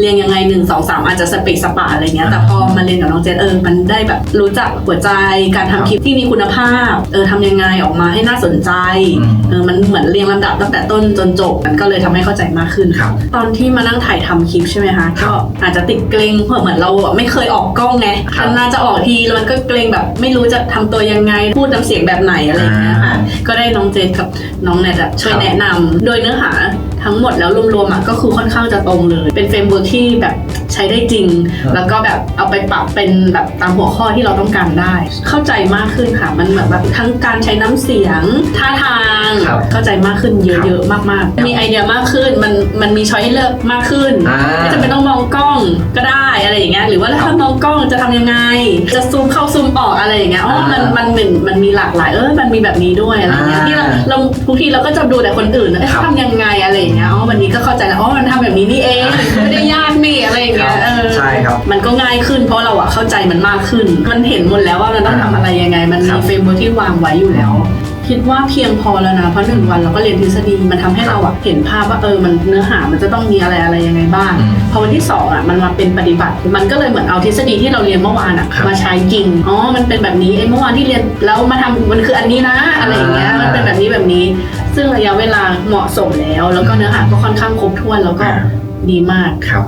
เรียนยังไงหนึ่งสองสามอาจจะสเปกสปาอะไรเงี้ยแต่พอมาเรียนกับน้องเจนเออมันได้แบบรู้จักหัวใจการทำคลิปที่มีคุณภาพเออทำยังไงออกมาให้น่าสนใจอืมเออมันเหมือนเรียงลำดับตั้งแต่ต้นจนจบมันก็เลยทำให้เข้าใจมากขึ้นครับตอนที่มานั่งถ่ายทำคลิปใช่ไหมคะก็อาจจะติดเกรงเพราะเหมือนเราอะไม่เคยออกกล้องไงครับนานๆจะออกทีแล้วมันก็เกรงแบบไม่รู้จะทำตัวยังไงพูดน้ำเสียงแบบไหนอะไรอย่างเงี้ยค่ะอ่าก็ได้น้องเจนกับน้องแนทอะช่วยครับแนะนำโดยเนื้อหา ทั้งหมดแล้วรวมๆอะก็คือค่อนข้างจะตรงเลย เป็นเฟรมเวิร์กที่แบบใช้ได้จริงครับแล้วก็แบบเอาไปปรับเป็นแบบตามหัวข้อที่เราต้องการได้ เข้าใจมากขึ้นค่ะ มันเหมือนแบบทั้งการใช้น้ำเสียงท่าทางครับเข้าใจมากขึ้นเยอะๆมากๆ มีไอเดียมากขึ้นมันมันมีช้อยให้เลือกมากขึ้นอ่าไม่จำเป็นต้องมองกล้องก็ได้อะไรอย่างเงี้ยหรือว่าถ้ามองกล้องจะทำยังไง จะซูมเข้าซูมออกอะไรอย่างเงี้ยอ๋อมันอ่ามัมันมันมันมีหลากหลายเออมันมีแบบนี้ด้วยอะไรเงี้ยอ่าที่เราเราทุกทีเราก็จะดูแต่คนอื่นเอ๊ะครับทำยังไง มันก็ง่ายขึ้น เพราะเราอะเข้าใจมันมากขึ้น มันเห็นหมดแล้วว่ามันต้องทำอะไรยังไง มันครัมีบ เฟรมเวิร์กที่วางไว้อยู่แล้ว คิดว่าเพียงพอแล้วนะเพราะหนึ่งวันเราก็เรียนทฤษฎีมันทำให้เราอะเห็นภาพว่าเออมันเนื้อหามันจะต้องมีอะไรอะไรยังไงบ้าง อืม พอวันที่สองอะมันมาเป็นปฏิบัติ มันก็เลยเหมือนเอาทฤษฎีที่เราเรียนเมื่อวานอะครับมาใช้จริง อ๋อ มันเป็นแบบนี้ไอ้เมื่อวานที่เรียนแล้วมาทำมันคืออันนี้นะ อะไรอย่างเงี้ยมันเป็นแบบนี้แบบนี้ ซึ่งระยะเวลาเหมาะสมแล้ว แล้วก็เนื้อหาก็ค่อนข้างครบถ้วนแล้วก็อ่า ดีมาก ครับ